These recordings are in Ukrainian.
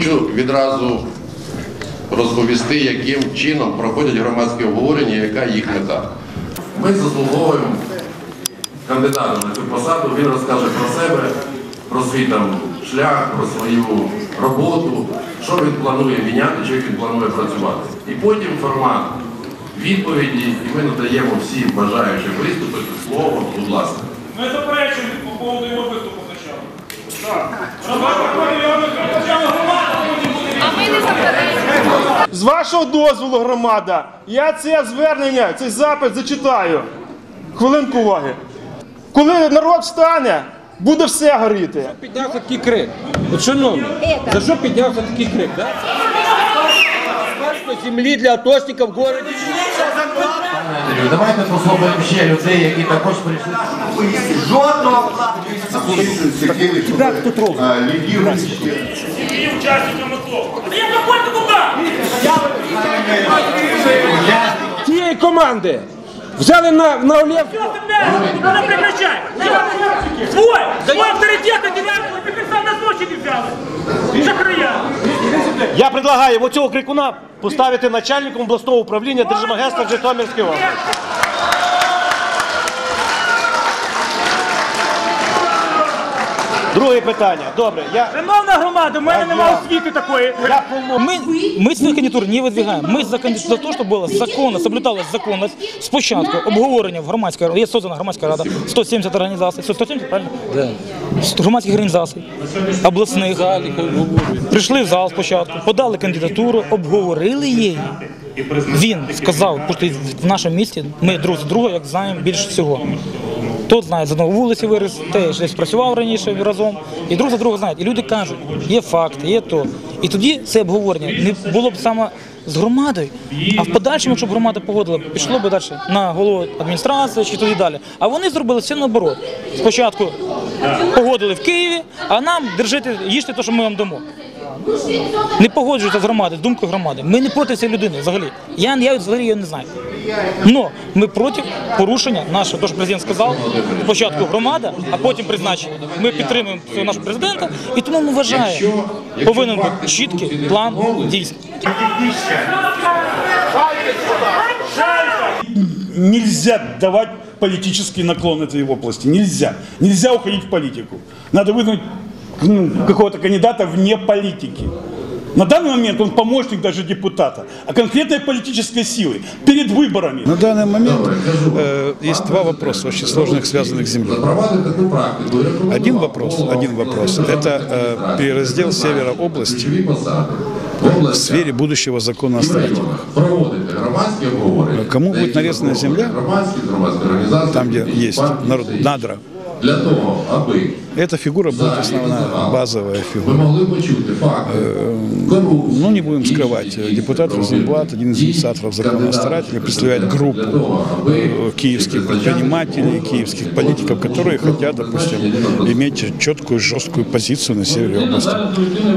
Хочу відразу розповісти, яким чином проходять громадські обговорення, яка їх мета. Ми заслуговуємо кандидата на цю посаду, він розкаже про себе, про свій там шлях, про свою роботу, що він планує міняти, чи як він планує працювати. І потім формат відповіді, і ми надаємо всім бажаючим виступити слово, будь ласка. Ми заперечуємо по поводу його виступу спочатку. Так. З вашого дозволу, громада, я це звернення, цей запит зачитаю. Хвилинку уваги. Коли народ встане, буде все горіти. піднявся такий крик. От шановні, за що піднявся такий крик, да? Землі для атошників в городі. Давайте послухаємо ще людей, які також прийшли. Жодного і учасниками АТО. А я заходьте туди! Тієї команди взяли на, на Олєв. Надо прекращай! Свой! Свой авторитет одинаково, ти сам на не взяли! Шахрая! Я предлагаю оцього крикуна поставити начальником обласного управління Держмагентства Житомирської області. Друге питання. Добре, я, Шановна громада, в мене немає освіти такої. я повно- Мы, мы свою кандидатуру не выдвигаем. Мы за, канди- за то, щоб була законно, соблюдалась законність. Спочатку обговорення в громадській раді. Є создана громадська рада, 170 організацій. 170, правильно? Да. Громадських організацій, обласних. Прийшли в зал спочатку, подали кандидатуру, обговорили її. він сказав, що в нашому місті ми друг з друга, як знаємо більше всього. Тот знає, з одного вулиці виріс, теж десь працював раніше разом. І друг за друга знають. І люди кажуть, є факти, є то. І тоді це обговорення не було б саме з громадою, а в подальшому, якщо б громада погодила, пішло б далі на голову адміністрації чи туди далі. А вони зробили все наоборот. Спочатку погодили в Києві, а нам держите, їжте те, що ми вам дамо. Не погоджуються з громадою, з думкою громади. Ми не проти цієї людини взагалі. Я, я взагалі її не знаю. Но ми проти порушення нашого, то що президент сказав, спочатку громада, а потім призначення. Ми підтримуємо цього нашого президента, і тому ми вважаємо, повинен бути чіткий план дій. нельзя давать политический наклон этой области. Нельзя. Нельзя уходить в политику. Надо выдвинуть ну, какого-то кандидата вне политики. На данный момент он помощник даже депутата, а конкретной политической силы перед выборами. На данный момент э, есть два вопроса очень сложных, связанных с землей. Один вопрос, один вопрос, это э, перераздел севера области в сфере будущего закона о строительных. Проводити громадські обговорення. Кому буде нарізана земля? Громадські громадські організації. Там, где есть народ, надра, для того, аби эта фигура будет основная, базовая фигура. корупції. Ну, не будем скрывать, э, депутат Розенблат, один из инициаторов строительных, представляет группу э, киевских предпринимателей, киевских политиков, которые хотят, допустим, иметь четкую, жесткую позицию на севере области.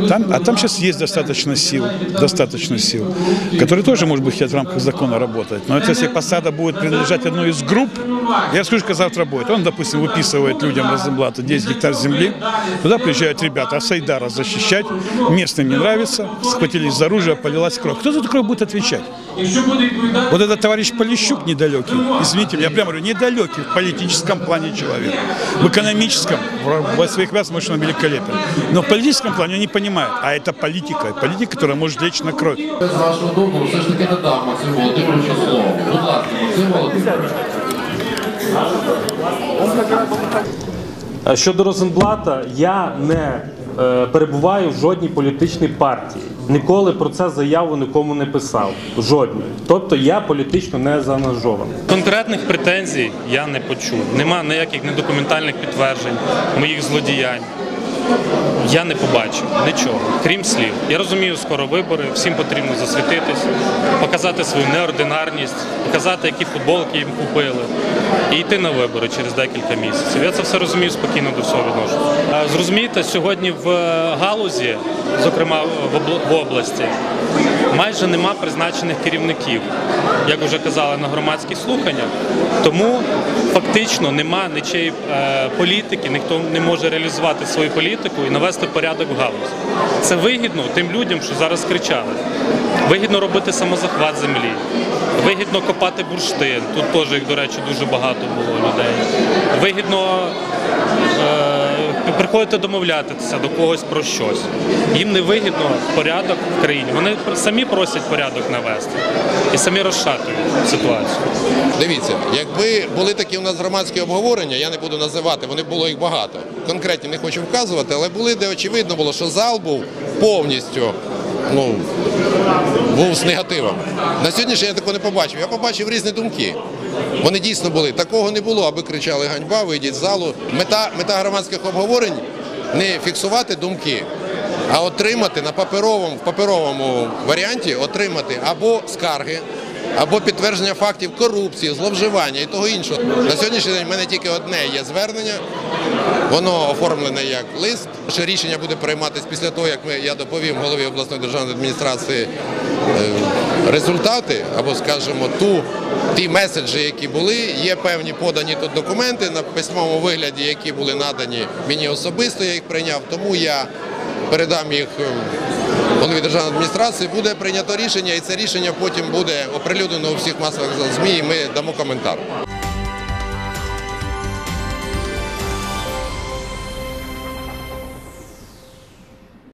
Там, а там сейчас есть достаточно сил, достаточно сил, которые тоже, может быть, хотят в рамках закона работать. Но это если посада будет принадлежать одной из групп, я скажу, как завтра будет. Он, допустим, выписывает людям Розенблата 10 гектар земли, туда приезжают ребята, а Сайдара защищать, местным не нравится, схватились за оружие, полилась кровь. Кто за кровь будет отвечать? Вот этот товарищ Полищук недалекий, извините я прямо говорю, недалекий в политическом плане человек. В экономическом, в в своих возможностях он великолепен. Но в политическом плане он не понимает. А это политика, политика, которая может лечь на кровь. Вашого дозволу все ж таки надам Максиму Володимировичу слово. Будь ласка, Максим. Щодо Розенблата, я не е, перебуваю в жодній політичній партії. Ніколи про це заяву нікому не писав. Жодній. Тобто я політично не заангажований. Конкретних претензій я не почув. Нема ніяких недокументальних підтверджень моїх злодіянь. Я не побачив нічого, крім слів. Я розумію, скоро вибори, всім потрібно засвітитись, показати свою неординарність, показати, які футболки їм купили, і йти на вибори через декілька місяців. Я це все розумію, спокійно до всього відношусь. А Зрозумієте, сьогодні в е, галузі, зокрема в області, майже нема призначених керівників, як вже казали на громадських слуханнях. Тому фактично нема нічиєї е, політики, ніхто не може реалізувати свою політику і навести порядок в галузі. Це вигідно тим людям, що зараз кричали. Вигідно робити самозахват землі, вигідно копати бурштин. Тут теж їх, до речі, дуже багато було людей. Вигідно е, приходити домовлятися до когось про щось. Їм не вигідно порядок в країні. Вони самі просять порядок навести і самі розшатують ситуацію. Дивіться, якби були такі у нас громадські обговорення, я не буду називати, вони було їх багато. Конкретні не хочу вказувати, але були, де очевидно було, що зал був повністю ну, був з негативом. На сьогоднішній я такого не побачив. Я побачив різні думки. Вони дійсно були. Такого не було, аби кричали ганьба, вийдіть з залу. Мета, мета громадських обговорень не фіксувати думки, а отримати на паперовому, в паперовому варіанті отримати або скарги, або підтвердження фактів корупції, зловживання і того іншого. На сьогоднішній день в мене тільки одне є звернення. Воно оформлене як лист. Що рішення буде прийматися після того, як ми, я доповім голові обласної державної адміністрації е, результати, або, скажімо, ту, ті меседжі, які були. Є певні подані тут документи на письмовому вигляді, які були надані мені особисто, я їх прийняв. Тому я передам їх е, голові державної адміністрації. Буде прийнято рішення, і це рішення потім буде оприлюднено у всіх масових ЗМІ, і ми дамо коментар.